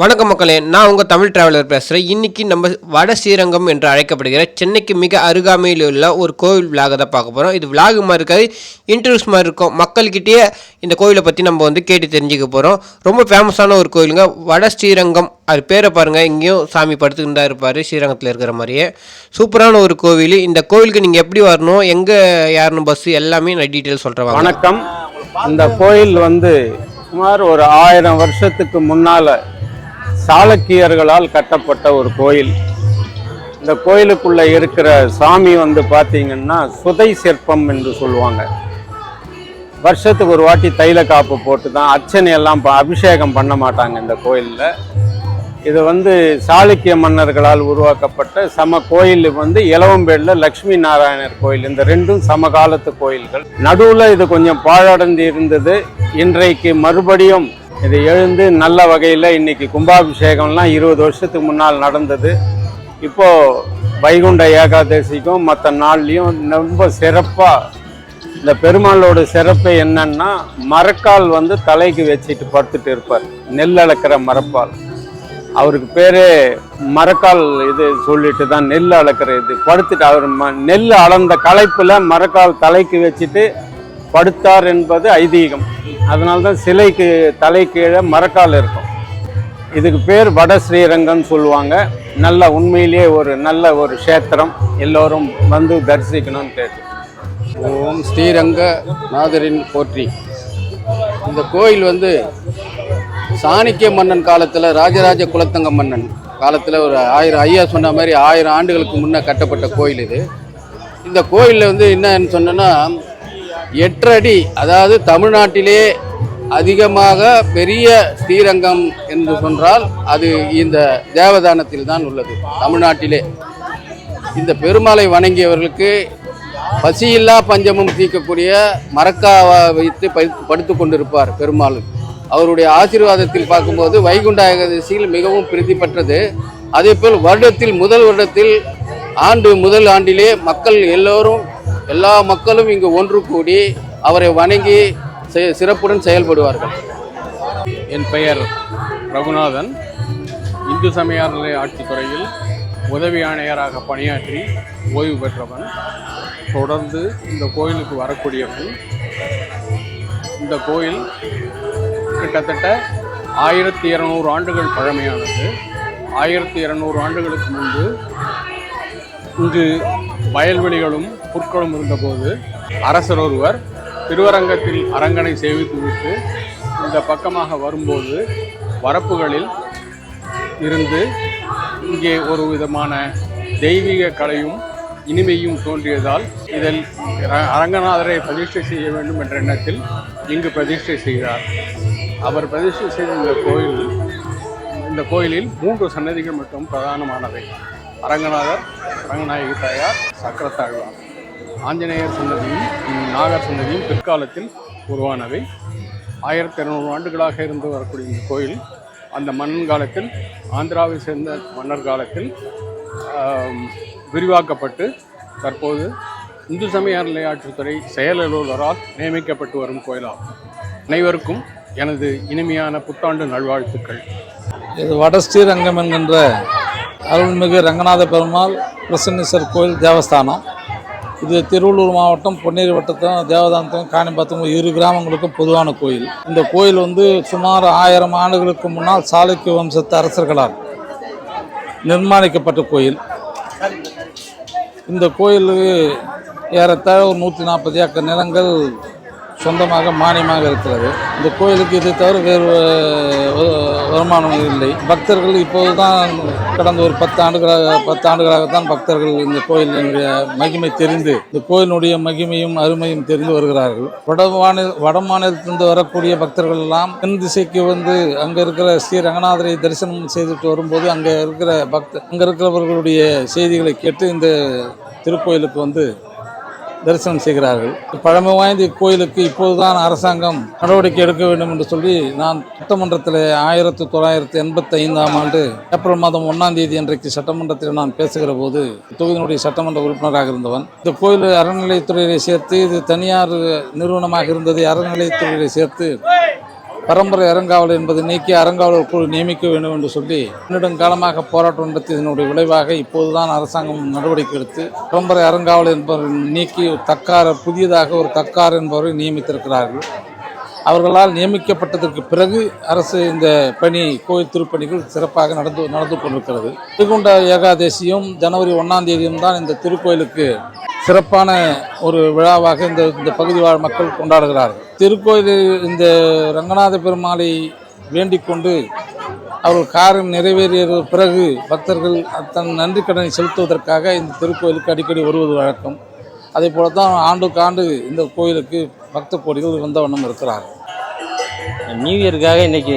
வணக்கம் மக்களே நான் உங்கள் தமிழ் டிராவலர் பேசுகிறேன் இன்றைக்கி நம்ம வட ஸ்ரீரங்கம் என்று அழைக்கப்படுகிற சென்னைக்கு மிக அருகாமையில் உள்ள ஒரு கோவில் விலாக தான் பார்க்க போகிறோம் இது விலாகு மாதிரி இருக்காது இன்ட்ரூஸ் மாதிரி இருக்கும். மக்கள்கிட்டயே இந்த கோவிலை பற்றி நம்ம வந்து கேட்டு தெரிஞ்சுக்க போகிறோம் ரொம்ப ஃபேமஸான ஒரு கோவிலுங்க. வட ஸ்ரீரங்கம் அது பேரை பாருங்கள் இங்கேயும் சாமி படுத்துக்கிட்டு தான் இருப்பார் ஸ்ரீரங்கத்தில் இருக்கிற மாதிரியே. சூப்பரான ஒரு கோவில். இந்த கோவிலுக்கு நீங்கள் எப்படி வரணும் எங்கே யாருன்னு பஸ்ஸு எல்லாமே நான் டீட்டெயில் சொல்கிறேன் வணக்கம். இந்த கோயில் வந்து சுமார் ஒரு ஆயிரம் வருஷத்துக்கு முன்னால் சாளக்கியர்களால் கட்டப்பட்ட ஒரு கோயில். இந்த கோயிலுக்குள்ளே இருக்கிற சாமி வந்து பார்த்தீங்கன்னா சுதை சிற்பம் என்று சொல்லுவாங்க. வருஷத்துக்கு ஒரு வாட்டி தைல காப்பு போட்டு தான் அர்ச்சனை எல்லாம் ப- அபிஷேகம் பண்ண மாட்டாங்க இந்த கோயிலில். இது வந்து சாளுக்கிய மன்னர்களால் உருவாக்கப்பட்ட சம கோயில் வந்து இளவம்பேடில் லக்ஷ்மி நாராயணர் கோயில். இந்த ரெண்டும் சமகாலத்து கோயில்கள். நடுவில் இது கொஞ்சம் பாழடைந்து இருந்தது. இன்றைக்கு மறுபடியும் இது எழுந்து நல்ல வகையில் இன்றைக்கி கும்பாபிஷேகம்லாம் இருபது வருஷத்துக்கு முன்னால் நடந்தது. இப்போது வைகுண்ட ஏகாதசிக்கும் மற்ற நாள்லேயும் ரொம்ப சிறப்பாக இந்த பெருமாளோட சிறப்பு என்னன்னா மரக்கால் வந்து தலைக்கு வச்சுட்டு படுத்துட்டு இருப்பார். நெல் அளக்கிற மரப்பால் அவருக்கு பேரே மரக்கால் இது சொல்லிட்டு தான் நெல் அளக்கிற இது. படுத்துட்டு அவர் ம நெல் அளந்த களைப்பில் மரக்கால் தலைக்கு வச்சுட்டு படுத்தார் என்பது ஐதீகம். அதனால தான் சிலைக்கு தலை கீழே மரக்கால் இருக்கும். இதுக்கு பேர் வட ஸ்ரீரங்கம்னு சொல்லுவாங்க. நல்ல உண்மையிலேயே ஒரு நல்ல ஒரு க்ஷேத்திரம். எல்லோரும் வந்து தரிசிக்கணும்னு கேட்டு. ஓம் ஸ்ரீரங்க நாதரின் போற்றி. இந்த கோயில் வந்து சாணிக்கிய மன்னன் காலத்தில் ராஜராஜ குலத்தங்க மன்னன் காலத்தில் ஒரு ஆயிரம் ஐயா சொன்ன மாதிரி ஆயிரம் ஆண்டுகளுக்கு முன்னே கட்டப்பட்ட கோயில் இது. இந்த கோயிலில் வந்து என்னன்னு சொன்னோன்னா எட்டடி அதாவது தமிழ்நாட்டிலே அதிகமாக பெரிய ஸ்ரீரங்கம் என்று சொன்னால் அது இந்த தேவதானத்தில் தான் உள்ளது தமிழ்நாட்டிலே. இந்த பெருமாளை வணங்கியவர்களுக்கு பசியில்லா பஞ்சமும் தீர்க்கக்கூடிய மரக்காவை வைத்து படுத்து கொண்டிருப்பார் பெருமாள். அவருடைய ஆசீர்வாதத்தில் பார்க்கும்போது வைகுண்ட ஏகாதசியில் மிகவும் பிரீதி பெற்றது. அதேபோல் வருடத்தில் முதல் வருடத்தில் ஆண்டு முதல் ஆண்டிலே மக்கள் எல்லோரும் எல்லா மக்களும் இங்கு ஒன்று கூடி அவரை வணங்கி செ- சிறப்புடன் செயல்படுவார்கள். என் பெயர் ரகுநாதன். இந்து சமய ஆட்சித்துறையில் உதவி ஆணையராக பணியாற்றி ஓய்வு பெற்றவன். தொடர்ந்து இந்த கோயிலுக்கு வரக்கூடியவன். இந்த கோயில் கிட்டத்தட்ட ஆயிரத்தி இரநூறு ஆண்டுகள் பழமையானது. ஆயிரத்தி இரநூறு ஆண்டுகளுக்கு முன்பு இங்கு வயல்வெளிகளும் புற்களும் இருந்தபோது அரசர் ஒருவர் திருவரங்கத்தில் அரங்கனை சேவித்துவிட்டு இந்த பக்கமாக வரும்போது வரப்புகளில் இருந்து இங்கே ஒரு விதமான தெய்வீக கலையும் இனிமையும் தோன்றியதால் இதில் ர- அரங்கநாதரை பிரதிஷ்டை செய்ய வேண்டும் என்ற எண்ணத்தில் இங்கு பிரதிஷ்டை செய்தார். அவர் பிரதிஷ்டை செய்த இந்த கோயில் இந்த கோயிலில் மூன்று சன்னதிகள் மட்டும் பிரதானமானவை. அரங்கநாதர் அரங்கநாயகி தாயார் சக்கரத்தாழ்வார். ஆஞ்சநேயர் சந்ததியும் நாகர் சந்ததியும் பிற்காலத்தில் உருவானவை. ஆயிரத்தி இரநூறு ஆண்டுகளாக இருந்து வரக்கூடிய இந்த கோயில் அந்த மன்னன் காலத்தில் ஆந்திராவை சேர்ந்த மன்னர் காலத்தில் விரிவாக்கப்பட்டு தற்போது இந்து சமய அறநிலையாற்றுத்துறை செயல் அலுவலரால் நியமிக்கப்பட்டு வரும் கோயிலாகும். அனைவருக்கும் எனது இனிமையான புத்தாண்டு நல்வாழ்த்துக்கள். இது வட ஸ்ரீரங்கம் என்கின்ற அருள்மிகு ரங்கநாத பெருமாள் பிரசன்னீஸ்வர் கோயில் தேவஸ்தானம். இது திருவள்ளூர் மாவட்டம் பொன்னேரி வட்டத்தும் தேவதானத்தும் காணிப்பாத்தம் இரு கிராமங்களுக்கும் பொதுவான கோயில். இந்த கோயில் வந்து சுமார் ஆயிரம் ஆண்டுகளுக்கு முன்னால் சாளுக்கிய வம்சத்து அரசர்களால் நிர்மாணிக்கப்பட்ட கோயில். இந்த கோயிலுக்கு ஏறத்தாழ ஒரு நூற்றி நாற்பது ஏக்கர் நிலங்கள் சொந்தமாக மானியமாக இருக்கிறது. இந்த கோயிலுக்கு இதை தவிர வேறு வருமானம் இல்லை. பக்தர்கள் இப்போது தான் கடந்த ஒரு பத்து ஆண்டுகளாக பத்து ஆண்டுகளாகத்தான் பக்தர்கள் இந்த கோயிலினுடைய மகிமை தெரிந்து இந்த கோயிலினுடைய மகிமையும் அருமையும் தெரிந்து வருகிறார்கள். வட மாநில வட மாநிலத்திலிருந்து வரக்கூடிய பக்தர்கள் எல்லாம் தென் திசைக்கு வந்து அங்கே இருக்கிற ஸ்ரீ ரங்கநாதரை தரிசனம் செய்துட்டு வரும்போது அங்கே இருக்கிற பக்த அங்கே இருக்கிறவர்களுடைய செய்திகளை கேட்டு இந்த திருக்கோயிலுக்கு வந்து தரிசனம் செய்கிறார்கள். பழமை வாய்ந்த இக்கோயிலுக்கு இப்போதுதான் அரசாங்கம் நடவடிக்கை எடுக்க வேண்டும் என்று சொல்லி நான் சட்டமன்றத்தில் ஆயிரத்தி தொள்ளாயிரத்தி எண்பத்தி ஐந்தாம் ஆண்டு ஏப்ரல் மாதம் ஒன்றாம் தேதி அன்றைக்கு சட்டமன்றத்தில் நான் பேசுகிற போது தொகுதியினுடைய சட்டமன்ற உறுப்பினராக இருந்தவன் இந்த கோயில் அறநிலையத்துறையை சேர்த்து இது தனியார் நிறுவனமாக இருந்ததை. அறநிலையத்துறையை சேர்த்து பரம்பரை அறங்காவலர் என்பதை நீக்கி அறங்காவலர் குழு நியமிக்க வேண்டும் என்று சொல்லி நெடுங்காலமாக போராட்டம் நடத்தியதனுடைய விளைவாக இப்போதுதான் அரசாங்கம் நடவடிக்கை எடுத்து பரம்பரை அறங்காவலர் என்பவரை நீக்கி தக்கார புதியதாக ஒரு தக்கார் என்பவரை நியமித்திருக்கிறார்கள். அவர்களால் நியமிக்கப்பட்டதற்கு பிறகு அரசு இந்த பணி கோயில் திருப்பணிகள் சிறப்பாக நடந்து நடந்து கொண்டிருக்கிறது. திருகுண்ட ஏகாதசியும் ஜனவரி ஒன்றாம் தேதியும் தான் இந்த திருக்கோயிலுக்கு சிறப்பான ஒரு விழாவாக இந்த இந்த பகுதி வாழ் மக்கள் கொண்டாடுகிறார்கள். திருக்கோயில் இந்த ரங்கநாத பெருமாளை வேண்டிக் கொண்டு அவர்கள் காரியம் நிறைவேறிய பிறகு பக்தர்கள் தன் நன்றி கடனை செலுத்துவதற்காக இந்த திருக்கோயிலுக்கு அடிக்கடி வருவது வழக்கம். அதே போல தான் ஆண்டுக்கு ஆண்டு இந்த கோயிலுக்கு பக்த கோடிகள் வந்த வண்ணம் இருக்கிறார்கள். நியூ இயருக்காக இன்னைக்கு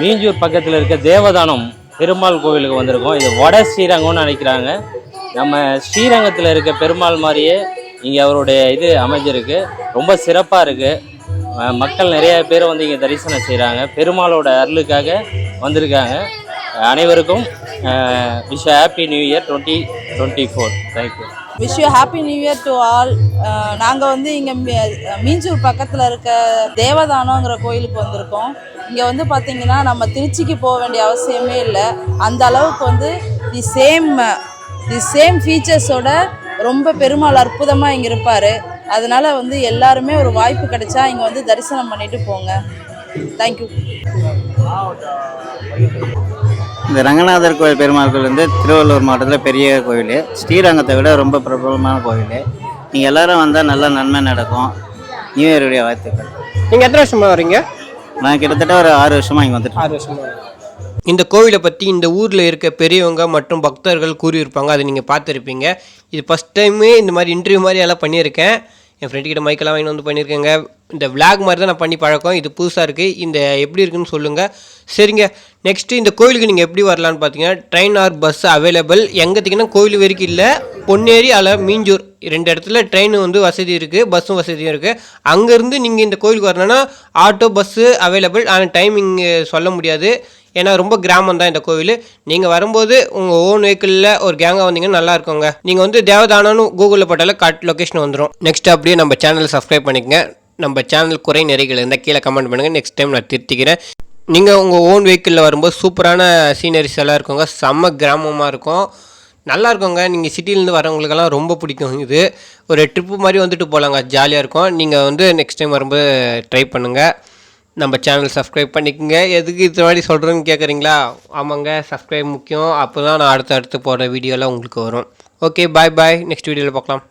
மீஞ்சூர் பக்கத்தில் இருக்க தேவதானம் பெருமாள் கோவிலுக்கு வந்திருக்கோம். இது வட ஸ்ரீரங்கம்னு நினைக்கிறாங்க. நம்ம ஸ்ரீரங்கத்தில் இருக்க பெருமாள் மாதிரியே இங்கே அவருடைய இது அமைஞ்சிருக்கு. ரொம்ப சிறப்பாக இருக்குது மக்கள் நிறைய பேர் வந்து இங்கே தரிசனம் செய்கிறாங்க பெருமாளோட அருளுக்காக வந்திருக்காங்க. அனைவருக்கும் wish happy new year twenty twenty four thank you wish you happy new year to all நாங்கள் வந்து இங்கே மீஞ்சூர் பக்கத்தில் இருக்க தேவதானங்கிற கோயிலுக்கு வந்திருக்கோம். இங்கே வந்து பார்த்திங்கன்னா நம்ம திருச்சிக்கு போக வேண்டிய அவசியமே இல்லை. அந்த அளவுக்கு வந்து தி சேம் தி சேம் ஃபீச்சர்ஸோட ரொம்ப பெருமாள் அற்புதமாக இங்கே இருப்பார். அதனால வந்து எல்லாருமே ஒரு வாய்ப்பு கிடைச்சா இங்கே வந்து தரிசனம் பண்ணிட்டு போங்க. தேங்க்யூ இந்த ரங்கநாதர் கோயில் பெருமாள் கோயில் வந்து திருவள்ளூர் மாவட்டத்தில் பெரிய கோயில். ஸ்ரீரங்கத்தை விட ரொம்ப பிரபலமான கோயில். நீங்கள் எல்லாரும் வந்தால் நல்லா நன்மை நடக்கும். நியூ இயருடைய வாழ்த்துக்கள். நீங்கள் எத்தனை வருஷமா வரீங்க? நான் கிட்டத்தட்ட ஒரு ஆறு வருஷமாக இங்கே வந்துட்டு ஆறு வருஷமா இந்த கோவிலை பற்றி இந்த ஊரில் இருக்க பெரியவங்க மற்றும் பக்தர்கள் கூறியிருப்பாங்க. அதை நீங்கள் பார்த்துருப்பீங்க. இது ஃபஸ்ட் டைமே இந்த மாதிரி இன்டர்வியூ மாதிரி எல்லாம் பண்ணியிருக்கேன். என் ஃப்ரெண்டுக்கிட்ட மைக்கெல்லாம் வாங்கி வந்து பண்ணியிருக்கேங்க. இந்த விளாக் மாதிரி தான் நான் பண்ணி பழக்கம். இது புதுசாக இருக்குது இந்த எப்படி இருக்குன்னு சொல்லுங்கள் சரிங்க. நெக்ஸ்ட்டு இந்த கோயிலுக்கு நீங்கள் எப்படி வரலான்னு பார்த்தீங்கன்னா ட்ரெயின் ஆர் பஸ் அவைலபிள் எங்கத்திங்கன்னா கோயில் வரைக்கும் இல்லை. பொன்னேரி அல்ல மீஞ்சூர். ரெண்டு இடத்துல ட்ரெயின் வந்து வசதி இருக்குது பஸ்ஸும் வசதியும் இருக்குது அங்கேருந்து நீங்கள் இந்த கோயிலுக்கு வரணும்னா ஆட்டோ பஸ்ஸு அவைலபிள் ஆனால் டைமிங் சொல்ல முடியாது. ஏன்னா ரொம்ப கிராமம் தான் இந்த கோவில். நீங்கள் வரும்போது உங்கள் ஓன் வெஹிக்கிளில் ஒரு கேங்காக வந்தீங்கன்னா நல்லா இருக்குங்க. நீங்கள் வந்து தேவதானம்னு கூகுளில் போட்டாலும் கட் லொக்கேஷன் வந்துடும் நெக்ஸ்ட் அப்படியே நம்ம சேனலை சப்ஸ்கிரைப் பண்ணிக்கங்க. நம்ம சேனல் குறை நிறைகள் இருந்தால் கீழே கமெண்ட் பண்ணுங்கள் நெக்ஸ்ட் டைம் நான் திருத்திக்கிறேன். நீங்கள் உங்கள் ஓன் வெஹிக்கிளில் வரும்போது சூப்பரான சீனரிஸ் எல்லாம் இருக்குங்க. செம்ம கிராமமாக இருக்கும். நல்லா இருக்குங்க. நீங்கள் சிட்டிலேருந்து வரவங்களுக்கெல்லாம் ரொம்ப பிடிக்கும் இது. ஒரு ட்ரிப்பு மாதிரி வந்துட்டு போகலாங்க ஜாலியாக இருக்கும். நீங்கள் வந்து நெக்ஸ்ட் டைம் வரும்போது ட்ரை பண்ணுங்கள் நம்ம சேனல் சப்ஸ்கிரைப் பண்ணிக்கோங்க. எதுக்கு இது மாதிரி சொல்கிறேன்னு கேட்குறீங்களா ஆமாங்க சப்ஸ்கிரைப் முக்கியம். அப்போ தான் நான் அடுத்து அடுத்து போடுற வீடியோலாம் உங்களுக்கு வரும். ஓகே பாய் பாய் நெக்ஸ்ட் வீடியோவில் பார்க்கலாம்.